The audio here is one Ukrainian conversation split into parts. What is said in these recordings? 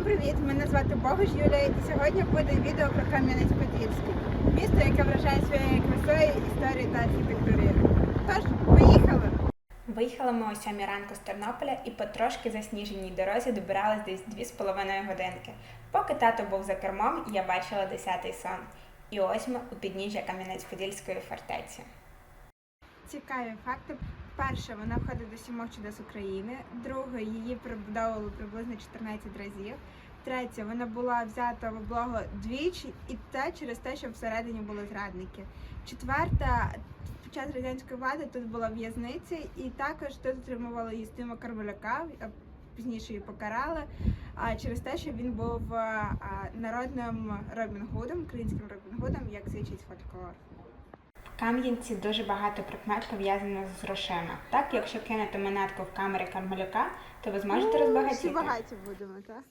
Всім привіт! Мене звати Богуш Юлія і сьогодні буде відео про Кам'янець-Подільський. Місто, яке вражає своєю красою, історією та архітектурою. Тож, поїхали! Виїхали ми о 7 ранку з Тернополя і по трошки засніженій дорозі добирались десь 2,5 годинки. Поки тато був за кермом, я бачила 10-й сон. І ось ми у підніжжя Кам'янець-Подільської фортеці. Цікаві факти. Перше, вона входить до сімох чудес України. Друге, її перебудовували приблизно 14 разів. Третє, вона була взята в облогу двічі, і те через те, що всередині були зрадники. Четверте, під час радянської влади тут була в'язниця, і також тут утримували Юстима Кармеляка, пізніше її покарали. А через те, що він був народним Робін Гудом, українським Робін Гудом, як свідчить фольклор. Кам'янці дуже багато прикмет пов'язано з грошима. Так, якщо кинете монетку в камери Кармалюка, то ви зможете Всі розбагатіти. багаті будемо, так?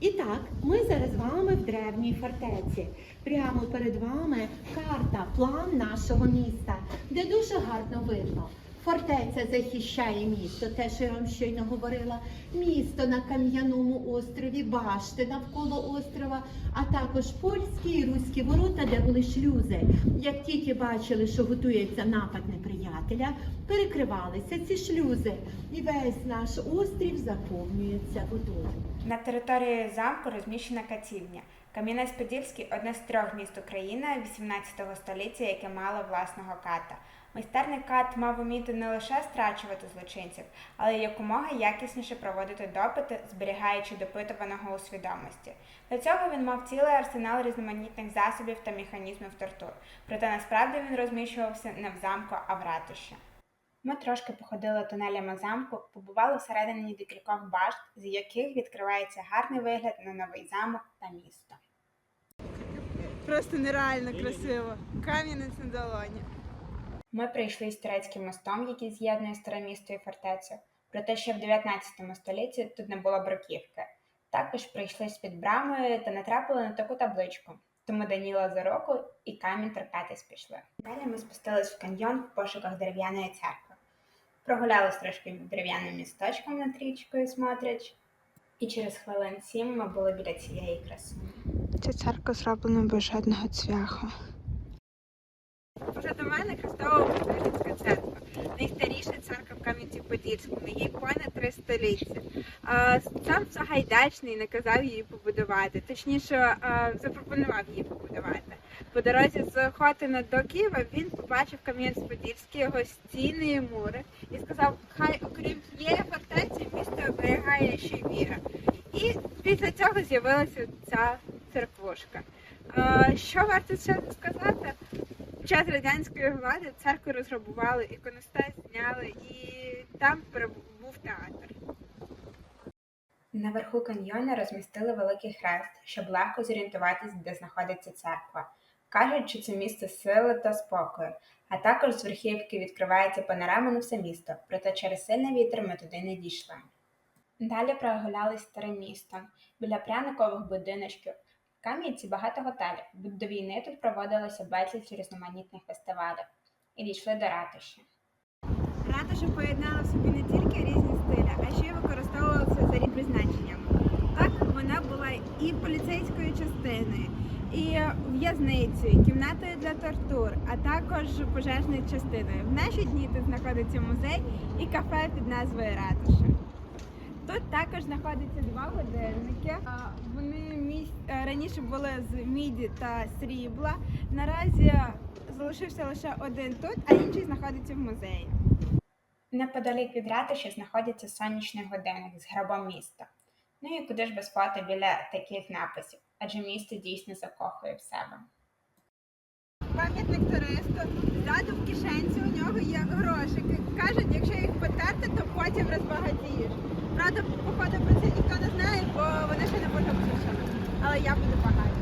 І так, ми зараз з вами в древній фортеці. Прямо перед вами карта, план нашого міста, де дуже гарно видно. Фортеця захищає місто, те, що я вам щойно говорила. Місто на кам'яному острові, башти навколо острова, а також польські і руські ворота, де були шлюзи. Як тільки бачили, що готується напад неприятеля, перекривалися ці шлюзи, і весь наш острів заповнюється водою. На території замку розміщена кацівня. Кам'янець-Подільський одне з трьох міст України 18 століття, яке мало власного ката. Майстерний кат мав уміти не лише страчувати злочинців, але й якомога якісніше проводити допити, зберігаючи допитуваного у свідомості. Для цього він мав цілий арсенал різноманітних засобів та механізмів тортур. Проте насправді він розміщувався не в замку, а в ратуші. Ми трошки походили тунелями замку, побували всередині декількох башт, з яких відкривається гарний вигляд на новий замок та місто. Просто нереально красиво. Кам'янець на долоні. Ми прийшли з турецьким мостом, який з'єднує старе місто і фортецю. Проте ще в 19 столітті тут не було бруківки. Також прийшли з під брамою та натрапили на таку табличку. Тому Даніла за року і камінь торкатись пішли. Далі ми спустились в каньйон в пошуках дерев'яної церкви. Прогулялись трошки дерев'яним місточком над річкою Смотрич, і через хвилин сім ми були біля цієї краси. Ця церква зроблена без жодного цвяху. Позаду мене Христова Вознесенська церква. Найстаріша церква в Кам'янці-Подільському. Їй понад три століття. Сам Сагайдачний наказав її побудувати. Точніше, запропонував її побудувати. По дорозі з Хотина до Києва він побачив Кам'янець-Подільський, його стіни і мури, і сказав, хай окрім цієї фортеці місто оберігає ще й віра. І після цього з'явилася ця церквушка. Що варто ще сказати? Час радянської влади церкву розграбували, іконостас зняли, і там був театр. Наверху каньйону розмістили великий хрест, щоб легко зорієнтуватись, де знаходиться церква. Кажуть, що це місце сили та спокою, а також з верхівки відкривається панорама на все місто, проте через сильний вітер ми туди не дійшли. Далі прогулялись старим містом, біля пряникових будиночків. Кам'янці багато готелів, до війни тут проводилося безліч різноманітних фестивалів. І дійшли до ратуші. Ратуша поєднала в собі не тільки різні стилі, а ще й використовувалася за призначенням. Так вона була і поліцейською частиною, і в'язницею, кімнатою для тортур, а також пожежною частиною. В наші дні тут знаходиться музей і кафе під назвою Ратуша. Тут також знаходяться два годинники. Вони міс... е, раніше були з міді та срібла. Наразі залишився лише один тут, а інший знаходиться в музеї. Неподалік від ратуші знаходиться сонячний годинник з гробом міста. Ну і куди ж без фото біля таких написів, адже місто дійсно закохує в себе. Пам'ятник туристу, ззаду в кишенці у нього є грошики. Кажуть, якщо їх потерти, то потім розбагатієш. Правда, походу про це ніхто не знає, бо вони ще не пожовтішали. Але я буду багата.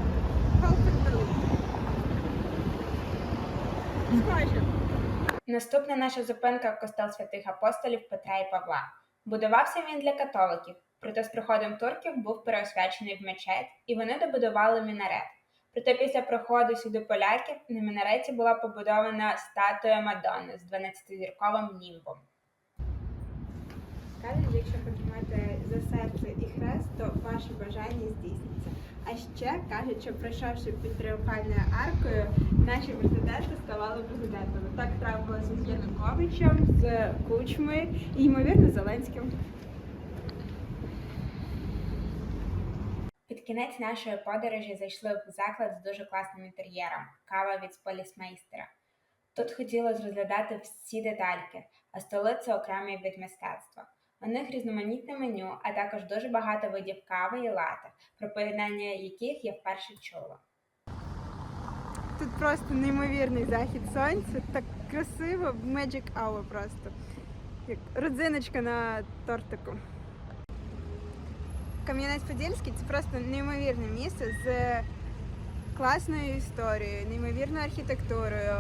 Схоже. Наступна наша зупинка костел святих апостолів Петра і Павла. Будувався він для католиків, проте з приходом турків був переосвячений в мечеть, і вони добудували мінарет. Проте після приходу сюди поляків на мінареті була побудована статуя Мадонни з 12-зірковим німбом. Кажуть, якщо потримати за серце і хрест, то ваше бажання здійсниться. А ще кажуть, що пройшовши під тріумфальною аркою, наші президенти ставали президентами. Так трапилося з Януковичем, з Кучмою і ймовірно Зеленським. Кінець нашої подорожі зайшли в заклад з дуже класним інтер'єром кава від полісмейстера. Тут хотілося розглядати всі детальки, а столи це окремі від мистецтва. У них різноманітне меню, а також дуже багато видів кави і лати, про поєднання яких я вперше чула. Тут просто неймовірний захід сонця, так красиво, Magic Hour просто. Як родзиночка на тортику. Кам'янець-Подільський це просто неймовірне місце з класною історією, неймовірною архітектурою,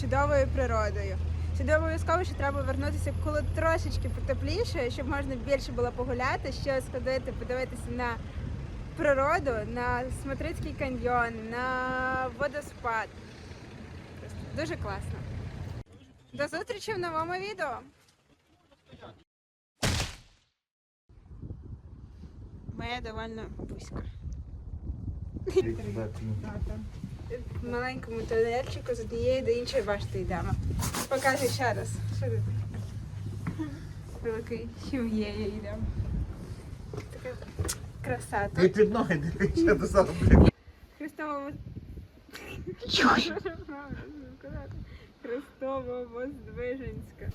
чудовою природою. Сюди обов'язково ще треба вернутися, коли трошечки потепліше, щоб можна більше було погуляти, ще сходити, подивитися на природу, на Смотрицький каньйон, на водоспад. Просто дуже класно. До зустрічі в новому відео. Моя довольно вузька. В маленькому тунельчику з однієї до іншої башти йдемо. Покажи ще раз. Що тут? Великий хім'єя йдемо. Така краса. Тут Ти під ноги дивись, до сам, блін. Христово Христово Воздвиженська.